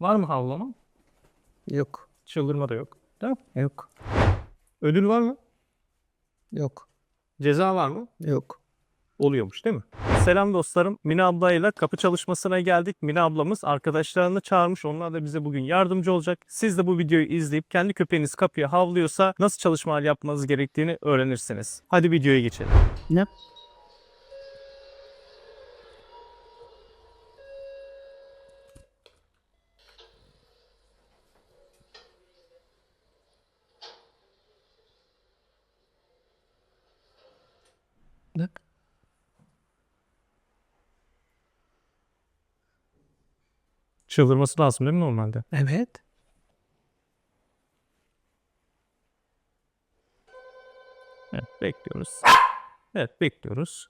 Var mı havlama? Yok. Çıldırma da yok. Değil mi? Yok. Ödül var mı? Yok. Ceza var mı? Yok. Oluyormuş değil mi? Selam dostlarım. Mine ablayla kapı çalışmasına geldik. Mine ablamız arkadaşlarını çağırmış. Onlar da bize bugün yardımcı olacak. Siz de bu videoyu izleyip kendi köpeğiniz kapıya havlıyorsa nasıl çalışmalar yapmanız gerektiğini öğrenirsiniz. Hadi videoya geçelim. Ne? Çıldırması lazım değil mi normalde? Evet. Evet, bekliyoruz. Evet, bekliyoruz.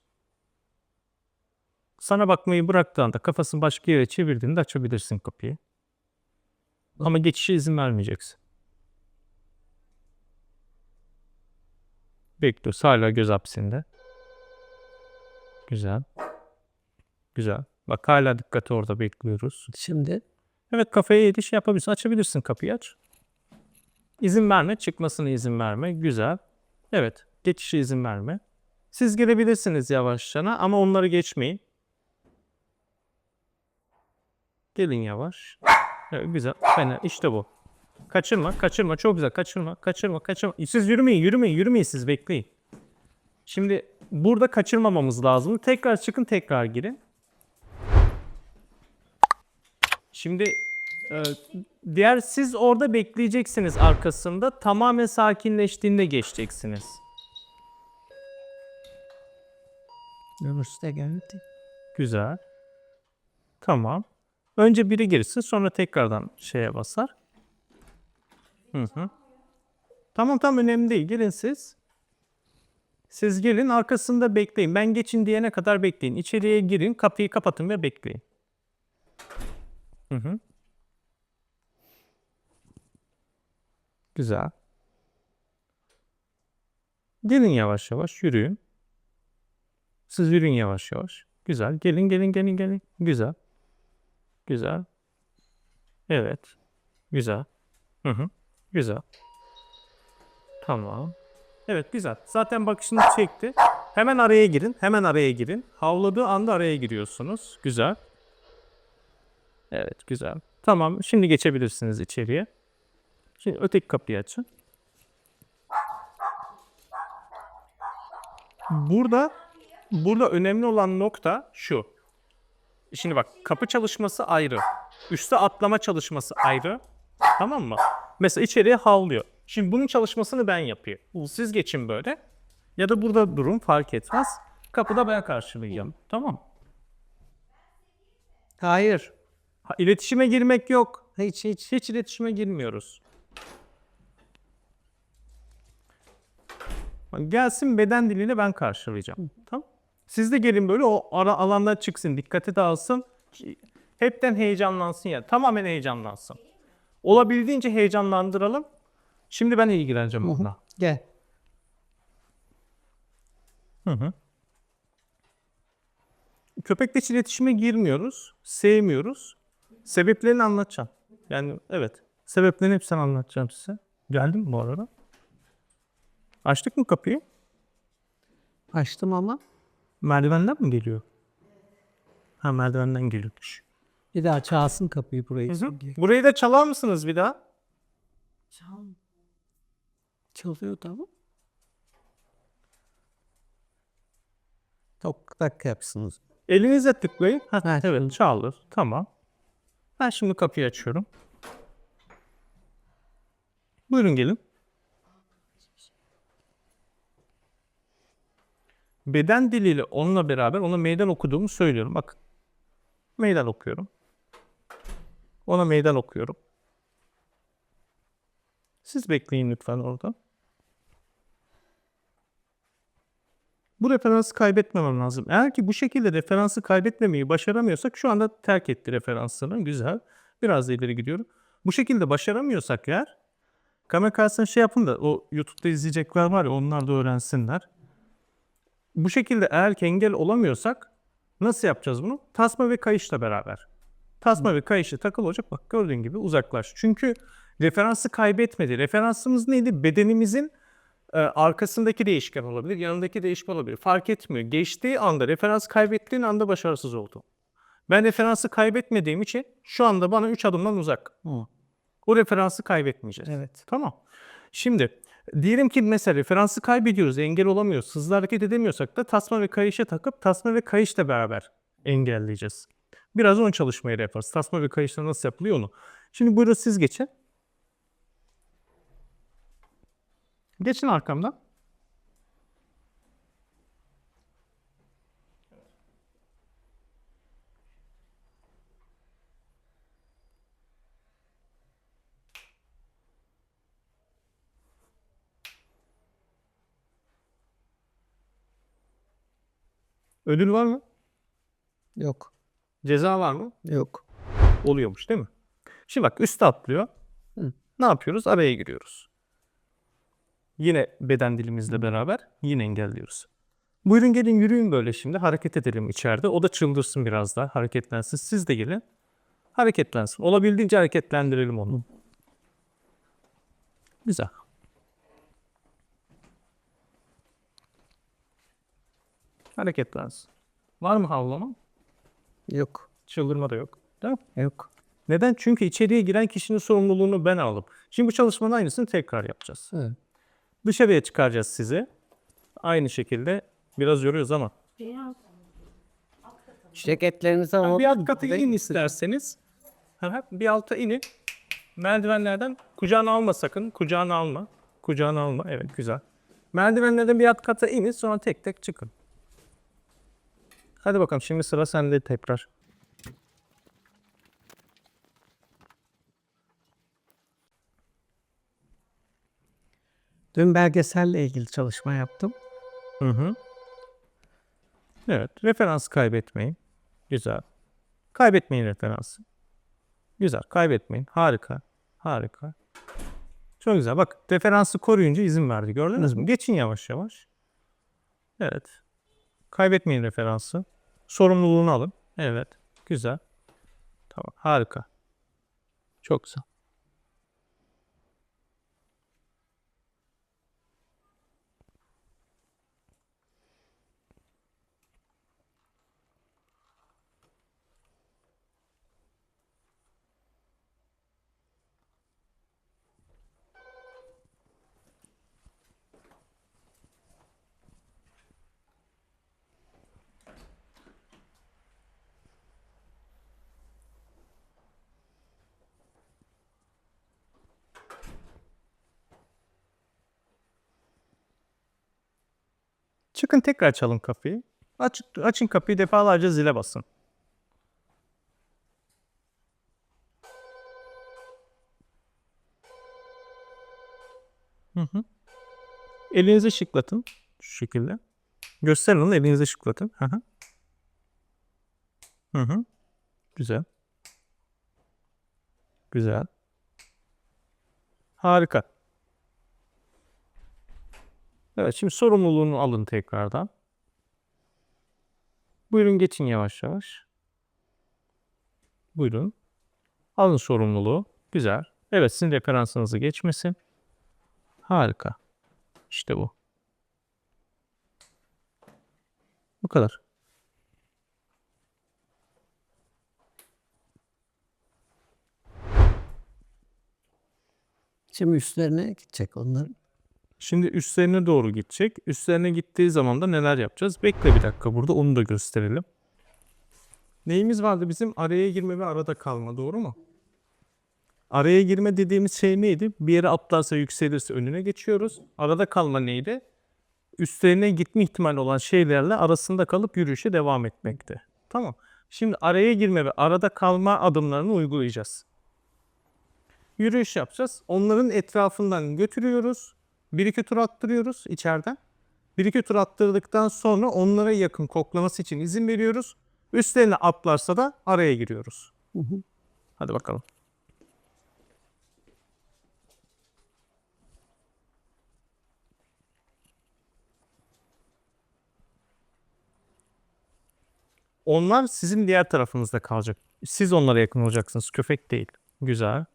Sana bakmayı bıraktığında kafasını başka yere çevirdiğinde açabilirsin kapıyı. Ama geçişe izin vermeyeceksin. Bekliyoruz. Hala göz hapsinde. Güzel. Güzel. Bak hala dikkati orada bekliyoruz. Şimdi Evet kafaya yediş yapabilirsin. Açabilirsin kapıyı aç. İzin verme. Çıkmasına izin verme. Güzel. Evet. Geçişe izin verme. Siz gelebilirsiniz yavaşça ama onları geçmeyin. Gelin yavaş. Evet, güzel. Fena. İşte bu. Kaçırma, kaçırma. Çok güzel. Kaçırma, kaçırma, kaçırma. Siz yürümeyin, yürümeyin, yürümeyin siz bekleyin. Şimdi burada kaçırmamamız lazım. Tekrar çıkın, tekrar girin. Şimdi e, diğer siz orada bekleyeceksiniz arkasında. Tamamen sakinleştiğinde geçeceksiniz. Yunus da geldi. Güzel. Tamam. Önce biri girsin sonra tekrardan şeye basar. Hı hı. Tamam tamam önemli değil. Gelin siz. Siz gelin arkasında bekleyin. Ben geçin diyene kadar bekleyin. İçeriye girin kapıyı kapatın ve bekleyin. Hı hı. Güzel. Gelin yavaş yavaş yürüyün. Siz yürüyün yavaş yavaş. Güzel. Gelin gelin gelin gelin. Güzel. Güzel. Evet. Güzel. Hı hı. Güzel. Tamam. Evet güzel. Zaten bakışını çekti. Hemen araya girin. Hemen araya girin. Havladığı anda araya giriyorsunuz. Güzel. Evet güzel. Tamam. Şimdi geçebilirsiniz içeriye. Şimdi öteki kapıyı açın. Burada burada önemli olan nokta şu. Şimdi bak kapı çalışması ayrı. Üste atlama çalışması ayrı. Tamam mı? Mesela içeriye havlıyor. Şimdi bunun çalışmasını ben yapayım. Siz geçin böyle. Ya da burada durun fark etmez. Kapıda ben karşılayacağım. Tamam. Hayır. Ha, iletişime girmek yok. Hiç hiç. Hiç iletişime girmiyoruz. Gelsin beden diliyle ben karşılayacağım. Tamam. Siz de gelin böyle o ara alanda çıksın. Dikkati dağılsın. Hepten heyecanlansın ya. Tamamen heyecanlansın. Olabildiğince heyecanlandıralım. Şimdi ben ilgileneceğim onunla. Gel. Hı hı. Köpekle iletişime girmiyoruz. Sevmiyoruz. Sebeplerini anlatacağım. Yani evet. Sebeplerini hepsini anlatacağım size. Geldin mi bu arada? Açtık mı kapıyı? Açtım ama Merdivenden mi geliyor? Ha merdivenden geliyormuş. bir daha çalsın kapıyı burayı. Hı hı. Burayı da çalar mısınız bir daha? Çal. Çalıyor tamam. Tok tak yapsınız. Elinize tıklayın. Ha, Ha, evet çalır. Tamam. Ben şimdi kapıyı açıyorum. Buyurun gelin. Beden diliyle onunla beraber ona meydan okuduğumu söylüyorum. Bakın. Meydan okuyorum. Ona meydan okuyorum. Siz bekleyin lütfen orada. Bu referansı kaybetmemem lazım. Eğer ki bu şekilde referansı kaybetmemeyi başaramıyorsak şu anda terk etti referansını. Güzel. Biraz da ileri gidiyorum. Bu şekilde başaramıyorsak eğer kamera karşısına şey yapın da o YouTube'da izleyecekler var ya onlar da öğrensinler. Bu şekilde eğer ki engel olamıyorsak nasıl yapacağız bunu? Tasma ve kayışla beraber. Tasma ve kayışı takılı olacak. Bak gördüğün gibi uzaklaş. Çünkü referansı kaybetmedi. Referansımız neydi? Bedenimizin e, arkasındaki değişken olabilir, yanındaki değişken olabilir. Fark etmiyor. Geçtiği anda, referans kaybettiğin anda başarısız oldu. Ben referansı kaybetmediğim için şu anda bana 3 adımdan uzak. Hı. O referansı kaybetmeyeceğiz. Evet. Tamam. Şimdi diyelim ki mesela referansı kaybediyoruz, engel olamıyoruz, hızlı hareket edemiyorsak da tasma ve kayışa takıp tasma ve kayışla beraber engelleyeceğiz. Biraz onu çalışmayı da yaparız. Tasma ve kayışla nasıl yapılıyor onu. Şimdi buyurun siz geçin. Geçin arkamdan. Ödül var mı? Yok. Ceza var mı? Yok. Oluyormuş değil mi? Şimdi bak üste atlıyor. Hı. Ne yapıyoruz? Araya giriyoruz. Yine beden dilimizle beraber yine engelliyoruz. Buyurun gelin yürüyün böyle şimdi. Hareket edelim içeride. O da çıldırsın biraz daha. Hareketlensin. Siz de gelin. Hareketlensin. Olabildiğince hareketlendirelim onu. Güzel. Hareketlensin. Var mı havlama? Yok. Çıldırma da yok. Değil mi? Yok. Neden? Çünkü içeriye giren kişinin sorumluluğunu ben aldım. Şimdi bu çalışmanın aynısını tekrar yapacağız. Evet. Dışarıya çıkaracağız sizi. Aynı şekilde biraz yoruyoruz ama. Ceketlerinizi alalım. Bir alt kata inin isterseniz. Bir alta inin. Merdivenlerden kucağına alma sakın. Kucağına alma. Kucağına alma. Evet güzel. Merdivenlerden bir alt kata inin sonra tek tek çıkın. Hadi bakalım şimdi sıra sende tekrar. Dün belgeselle ilgili çalışma yaptım. Hı hı. Evet, referans kaybetmeyin. Güzel. Kaybetmeyin referansı. Güzel, kaybetmeyin. Harika. Harika. Çok güzel. Bak, referansı koruyunca izin verdi. Gördünüz mü? Geçin yavaş yavaş. Evet. Kaybetmeyin referansı. Sorumluluğunu alın. Evet. Güzel. Tamam. Harika. Çok güzel. Çıkın tekrar çalın kapıyı. Aç, açın kapıyı defalarca zile basın. Hı hı. Elinizi şıklatın. Şu şekilde. Gösterin onu elinizi şıklatın. Hı hı. Hı hı. Güzel. Güzel. Harika. Evet şimdi sorumluluğunu alın tekrardan. Buyurun geçin yavaş yavaş. Buyurun. Alın sorumluluğu. Güzel. Evet sizin referansınızı geçmesin. Harika. İşte bu. Bu kadar. Şimdi üstlerine gidecek onların. Şimdi üstlerine doğru gidecek. Üstlerine gittiği zaman da neler yapacağız? Bekle bir dakika burada onu da gösterelim. Neyimiz vardı bizim? Araya girme ve arada kalma doğru mu? Araya girme dediğimiz şey neydi? Bir yere atlarsa yükselirse önüne geçiyoruz. Arada kalma neydi? Üstlerine gitme ihtimali olan şeylerle arasında kalıp yürüyüşe devam etmekti. Tamam. Şimdi araya girme ve arada kalma adımlarını uygulayacağız. Yürüyüş yapacağız. Onların etrafından götürüyoruz. Bir iki tur attırıyoruz içeriden. Bir iki tur attırdıktan sonra onlara yakın koklaması için izin veriyoruz. Üstlerine atlarsa da araya giriyoruz. Hı hı. Hadi bakalım. Onlar sizin diğer tarafınızda kalacak. Siz onlara yakın olacaksınız. Köpek değil. Güzel.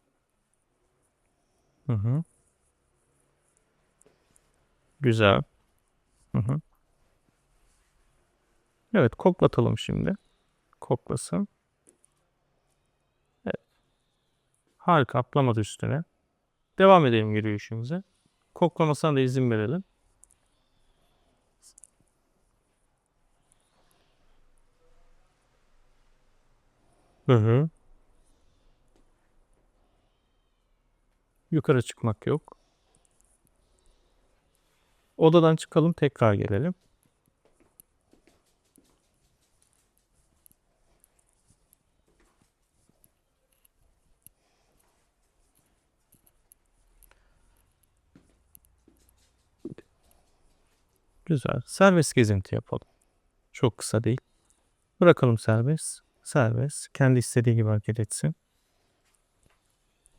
Hı hı. Güzel. Hı hı. Evet koklatalım şimdi. Koklasın. Evet. Harika atlamadı üstüne. Devam edelim yürüyüşümüze. Koklamasına da izin verelim. Hı hı. Yukarı çıkmak yok. Odadan çıkalım tekrar gelelim. Güzel. Serbest gezinti yapalım. Çok kısa değil. Bırakalım serbest. Serbest. Kendi istediği gibi hareket etsin.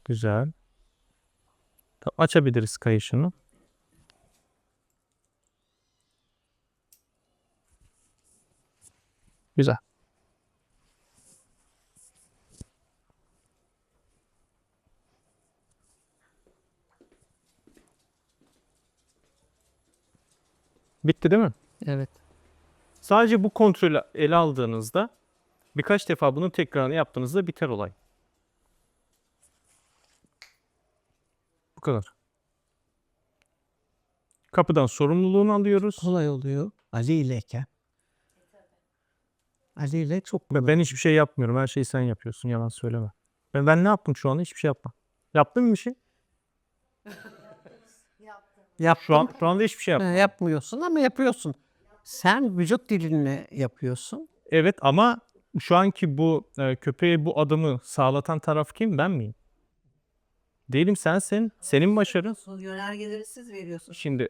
Güzel. Tamam, açabiliriz kayışını. Güzel. Bitti değil mi? Evet. Sadece bu kontrolü ele aldığınızda birkaç defa bunun tekrarını yaptığınızda biter olay. Bu kadar. Kapıdan sorumluluğunu alıyoruz. Kolay oluyor. Ali ileyken. Ali ile çok Ve ben hiçbir şey yapmıyorum. Her şeyi sen yapıyorsun. Yalan söyleme. Ben, ben ne yaptım şu anda? Hiçbir şey yapmam. Yaptın mı bir şey? yaptım. Şu an şu anda hiçbir şey yap. yapmıyorsun ama yapıyorsun. Sen vücut dilinle yapıyorsun. Evet ama şu anki bu e, köpeğe bu adımı sağlatan taraf kim? Ben miyim? Değilim sensin. Senin başarın. Yönergeleri siz veriyorsunuz. Şimdi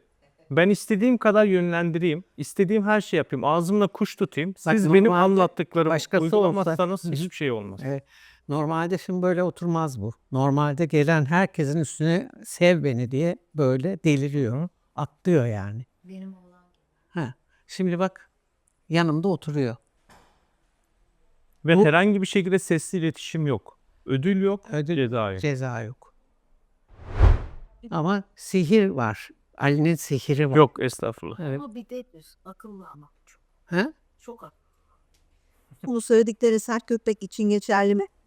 ben istediğim kadar yönlendireyim. istediğim her şey yapayım. Ağzımla kuş tutayım. Bak Siz benim normalde anlattıklarımı başkası olsa uygulamazsanız bizim- hiçbir şey olmaz. Evet. Normalde şimdi böyle oturmaz bu. Normalde gelen herkesin üstüne sev beni diye böyle deliriyor. Atlıyor yani. Benim oğlan. Ha. Şimdi bak yanımda oturuyor. Ve Bu- herhangi bir şekilde sesli iletişim yok. Ödül yok, Ödül- ceza yok. Ceza yok. Ama sihir var. Ali'nin sihiri var. Yok estağfurullah. Evet. Ama bir de düz. Akıllı ama. Çok, Ha? çok akıllı. Bu söyledikleri sert köpek için geçerli mi?